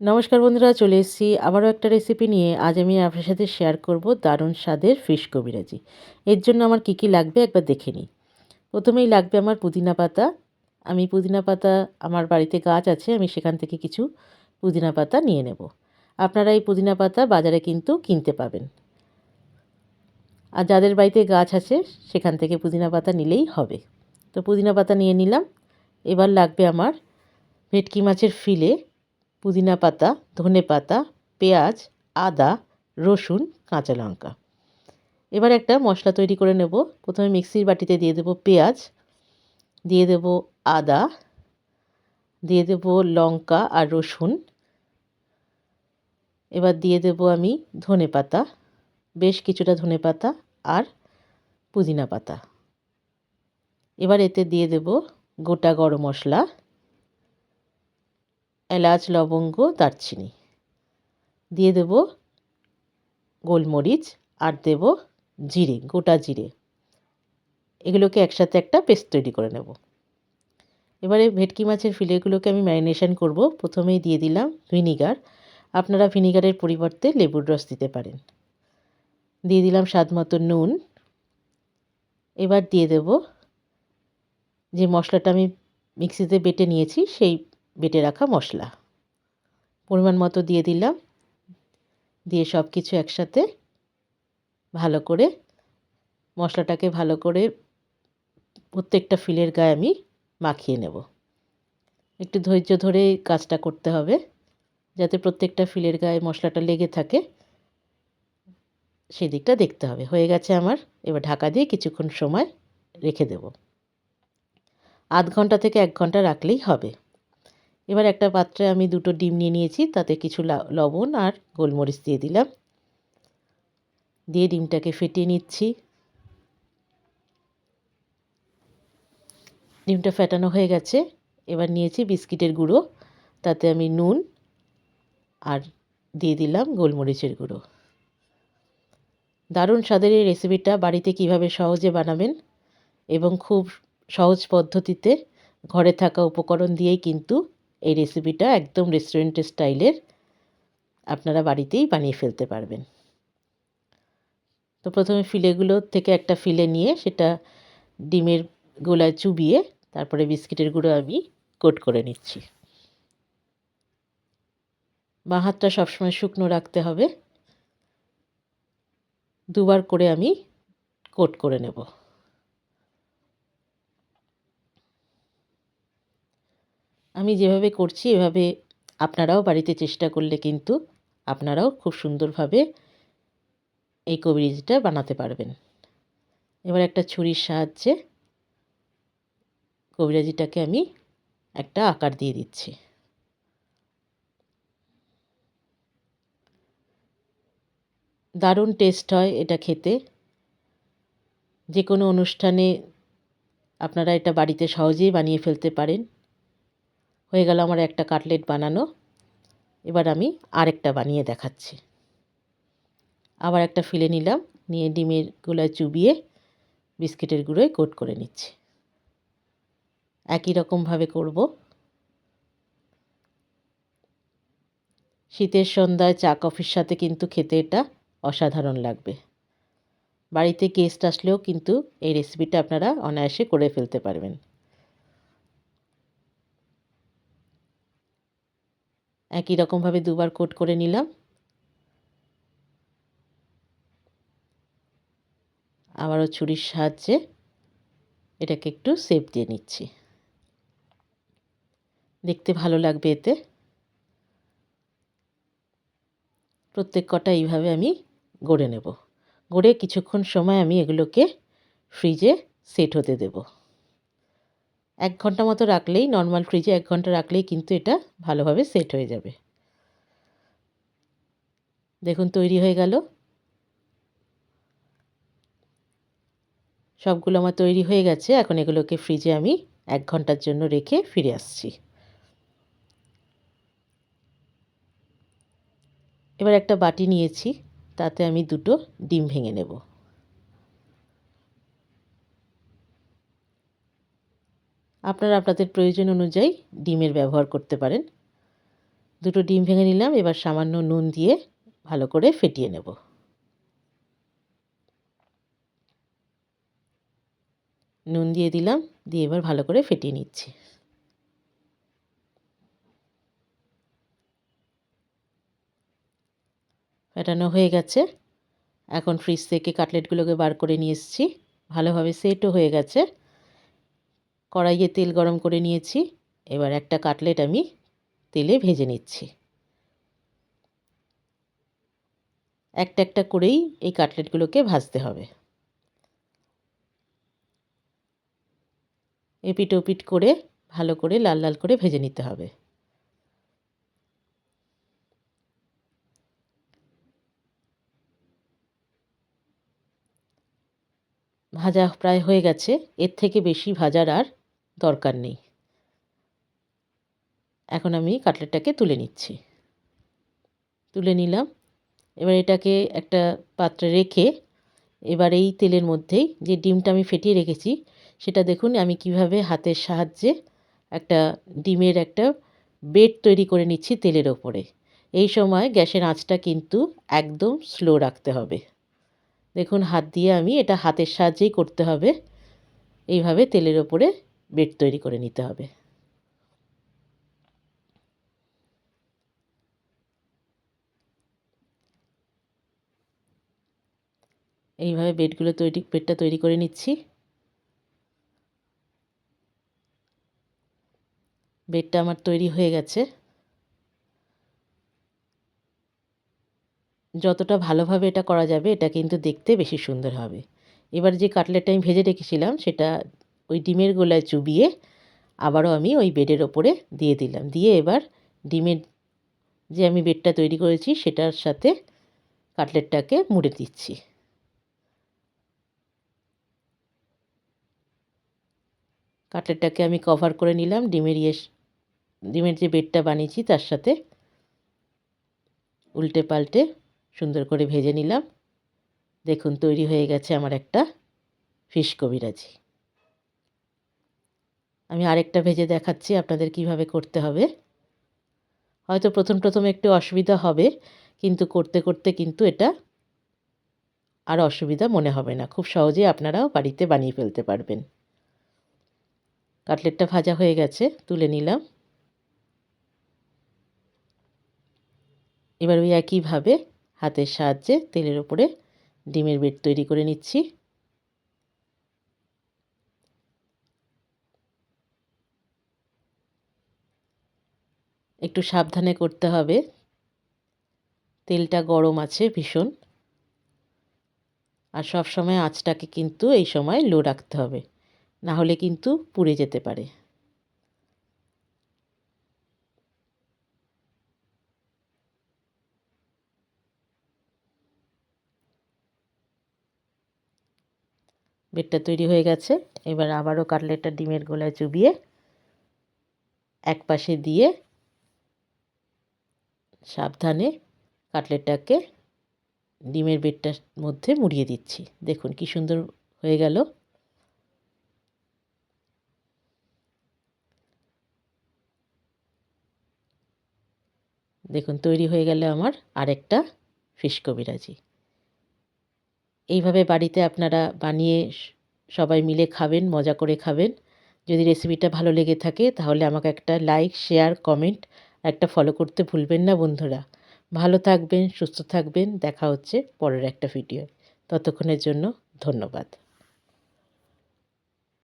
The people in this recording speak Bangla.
নমস্কার বন্ধুরা, চলে এসেছি আবারও একটা রেসিপি নিয়ে। আজ আমি আপনার সাথে শেয়ার করব দারুণ স্বাদের ফিশ কবিরাজি এর জন্য আমার কি কি লাগবে একবার দেখে নিই। প্রথমেই লাগবে আমার পুদিনা পাতা। আমি পুদিনা পাতা, আমার বাড়িতে গাছ আছে, আমি সেখান থেকে কিছু পুদিনা পাতা নিয়ে নেব। আপনারা এই পুদিনা পাতা বাজারে কিন্তু কিনতে পাবেন। আর যাদের বাড়িতে গাছ আছে, সেখান থেকে পুদিনা পাতা নিলেই হবে। তো পুদিনা পাতা নিয়ে নিলাম। এবার লাগবে আমার ভেটকি মাছের ফিলে পুদিনা পাতা, ধনে পাতা, পেঁয়াজ, আদা, রসুন, কাঁচা লঙ্কা। এবার একটা মশলা তৈরি করে নেব। প্রথমে মিক্সির বাটিতে দিয়ে দেব পেঁয়াজ, দিয়ে দেব আদা, দিয়ে দেব লঙ্কা আর রসুন। এবার দিয়ে দেব আমি ধনে পাতা, বেশ কিছুটা ধনে পাতা আর পুদিনা পাতা। এবার এতে দিয়ে দেব গোটা গরম মশলা। এলাচ, লবঙ্গ, দারচিনি। দিয়ে দেব গোলমরিচ আর দেব জিরে, গোটা জিরে। এগুলোকে একসাথে একটা পেস্ট তৈরি করে নেব। এবারে ভেটকি মাছের ফিলেগুলোকে আমি ম্যারিনেশন করব। প্রথমেই দিয়ে দিলাম ভিনিগার। আপনারা ভিনিগারের পরিবর্তে লেবুর রস দিতে পারেন। দিয়ে দিলাম স্বাদ মতো নুন। এবার দিয়ে দেব যে মশলাটা আমি মিক্সিতে বেটে নিয়েছি, সেই বেটে রাখা মশলা। পরিমাণ মতো দিয়ে দিলাম। দিয়ে সব কিছু একসাথে ভালো করে মশলাটাকে ভালো করে প্রত্যেকটা ফিলের গায়ে আমি মাখিয়ে নেব। একটু ধৈর্য ধরে কাজটা করতে হবে, যাতে প্রত্যেকটা ফিলের গায়ে মশলাটা লেগে থাকে। সেদিকটা দেখতে হবে। হয়ে গেছে আমার। এবার ঢাকা দিয়ে কিছুক্ষণ সময় রেখে দেব। আধ ঘণ্টা থেকে এক ঘণ্টা রাখলেই হবে। এবার একটা পাত্রে আমি দুটো ডিম নিয়ে নিয়েছি, তাতে কিছু লবণ আর গোলমরিচ দিয়ে দিলাম। দিয়ে ডিমটাকে ফেটিয়ে নিচ্ছি। ডিমটা ফেটানো হয়ে গেছে। এবার নিয়েছি বিস্কিটের গুঁড়ো, তাতে আমি নুন আর দিয়ে দিলাম গোলমরিচের গুঁড়ো। দারুণ স্বাদের এই রেসিপিটা বাড়িতে কীভাবে সহজে বানাবেন এবং খুব সহজ পদ্ধতিতে ঘরে থাকা উপকরণ দিয়েই কিন্তু এই রেসিপিটা একদম রেস্টুরেন্টের স্টাইলের আপনারা বাড়িতেই বানিয়ে ফেলতে পারবেন। তো প্রথমে ফিলেগুলো থেকে একটা ফিলে নিয়ে সেটা ডিমের গোলায় চুবিয়ে তারপরে বিস্কিটের গুঁড়ো আমি কোট করে নিচ্ছি। বাঁ হাতটা সবসময় শুকনো রাখতে হবে। দুবার করে আমি কোট করে নেব। আমি যেভাবে করছি, এভাবে আপনারাও বাড়িতে চেষ্টা করলে কিন্তু আপনারাও খুব সুন্দরভাবে এই কবিরিজটা বানাতে পারবেন। এবার একটা ছুরির সাহায্যে কবিরাজিটাকে আমি একটা আকার দিয়ে দিচ্ছি। দারুণ টেস্ট হয় এটা খেতে। যে কোনো অনুষ্ঠানে আপনারা এটা বাড়িতে সহজেই বানিয়ে ফেলতে পারেন। হয়ে গেল আমার একটা কাটলেট বানানো। এবার আমি আরেকটা বানিয়ে দেখাচ্ছি। আবার একটা ফিলে নিলাম, নিয়ে ডিমের গুলায় চুবিয়ে বিস্কিটের গুঁড়োয় কোট করে নিচ্ছি। একই রকমভাবে করব। শীতের সন্ধ্যায় চা কফির সাথে কিন্তু খেতে এটা অসাধারণ লাগবে। বাড়িতে গেস্ট আসলেও কিন্তু এই রেসিপিটা আপনারা অনায়াসে করে ফেলতে পারবেন। একই রকমভাবে দুবার কোট করে নিলাম। আবারও ছুরির সাহায্যে এটাকে একটু সেপ দিয়ে নিচ্ছি। দেখতে ভালো লাগবে এতে। প্রত্যেক কটা এইভাবে আমি গড়ে নেব। গড়ে কিছুক্ষণ সময় আমি এগুলোকে ফ্রিজে সেট হতে দেবো। এক ঘণ্টা মতো রাখলেই নর্মাল ফ্রিজে এক ঘণ্টা রাখলেই কিন্তু এটা ভালোভাবে সেট হয়ে যাবে। দেখুন, তৈরি হয়ে গেল। সবগুলো আমার তৈরি হয়ে গেছে। এখন এগুলোকে ফ্রিজে আমি এক ঘণ্টার জন্য রেখে ফিরে আসছি। এবার একটা বাটি নিয়েছি। তাতে আমি দুটো ডিম ভেঙে নেব। আপনারা আপনাদের প্রয়োজন অনুযায়ী ডিমের ব্যবহার করতে পারেন। দুটো ডিম ভেঙে নিলাম, এবার সামান্য নুন দিয়ে ভালো করে ফেটিয়ে নেব। নুন দিয়ে দিলাম, দিয়ে এবার ভালো করে ফেটিয়ে নিচ্ছি। ফেটানো হয়ে গেছে। এখন ফ্রিজ থেকে কাটলেটগুলোকে বার করে নিয়ে এসেছি। ভালোভাবে সেটও হয়ে গেছে। কড়াইয়ে তেল গরম করে নিয়েছি। এবার একটা কাটলেট আমি তেলে ভেজে নিচ্ছি। একটা একটা করেই এই কাটলেটগুলোকে ভাজতে হবে। এপিট ওপিট করে ভালো করে লাল লাল করে ভেজে নিতে হবে। ভাজা প্রায় হয়ে গেছে। এর থেকে বেশি ভাজার আর দরকার নেই। এখন আমি কাটলেটটাকে তুলে নিচ্ছি। তুলে নিলাম। এবার এটাকে একটা পাত্রে রেখে এবার এই তেলের মধ্যেই যে ডিমটা আমি ফেটিয়ে রেখেছি, সেটা দেখুন আমি কীভাবে হাতের সাহায্যে একটা ডিমের একটা বেড তৈরি করে নিচ্ছি তেলের ওপরে। এই সময় গ্যাসের আঁচটা কিন্তু একদম স্লো রাখতে হবে। দেখুন হাত দিয়ে আমি এটা হাতের সাহায্যেই করতে হবে। এইভাবে তেলের ওপরে বেড তৈরি করে নিতে হবে। এইভাবে বেডগুলো তৈরি, বেডটা তৈরি করে নিচ্ছি। বেডটা আমার তৈরি হয়ে গেছে। যতটা ভালোভাবে এটা করা যাবে, এটা কিন্তু দেখতে বেশি সুন্দর হবে। এবার যে কাটলেটটা আমি ভেজে রেখেছিলাম, সেটা ওই ডিমের গোলায় চুবিয়ে আবারও আমি ওই বেডের ওপরে দিয়ে দিলাম। দিয়ে এবার ডিমের যে আমি বেডটা তৈরি করেছি সেটার সাথে কাটলেটটাকে মুড়ে দিচ্ছি। কাটলেটটাকে আমি কভার করে নিলাম। ডিমের ইয়ে ডিমের যে বেডটা বানিয়েছি তার সাথে উল্টে পাল্টে সুন্দর করে ভেজে নিলাম। দেখুন, তৈরি হয়ে গেছে আমার একটা ফিশ কবিরাজি। আমি আরেকটা ভেজে দেখাচ্ছি আপনাদের কীভাবে করতে হবে। হয়তো প্রথম প্রথম একটু অসুবিধা হবে, কিন্তু করতে করতে কিন্তু এটা আর অসুবিধা মনে হবে না। খুব সহজেই আপনারাও বাড়িতে বানিয়ে ফেলতে পারবেন। কাটলেটটা ভাজা হয়ে গেছে, তুলে নিলাম। এবার ওই একইভাবে হাতের সাহায্যে তেলের ওপরে ডিমের বেড তৈরি করে নিচ্ছি। একটু সাবধানে করতে হবে। তেলটা গরম আছে ভীষণ। আর সব সময় আঁচটাকে কিন্তু এই সময় লো রাখতে হবে। না হলে কিন্তু পুড়ে যেতে পারে। বেডটা তৈরি হয়ে গেছে। এবার আবারও কাটলেটটা ডিমের গোলায় চুবিয়ে এক পাশে দিয়ে সাবধানে কাটলেটটাকে ডিমের বেডটার মধ্যে মুড়িয়ে দিচ্ছি। দেখুন কি সুন্দর হয়ে গেল। দেখুন তৈরি হয়ে গেলে আমার আরেকটা ফিশ কবিরাজি। এইভাবে বাড়িতে আপনারা বানিয়ে সবাই মিলে খাবেন, মজা করে খাবেন। যদি রেসিপিটা ভালো লেগে থাকে তাহলে আমাকে একটা লাইক শেয়ার কমেন্ট একটা ফলো করতে ভুলবেন না বন্ধুরা। ভালো থাকবেন, সুস্থ থাকবেন। দেখা হচ্ছে পরের একটা ভিডিও ততক্ষণের জন্য ধন্যবাদ।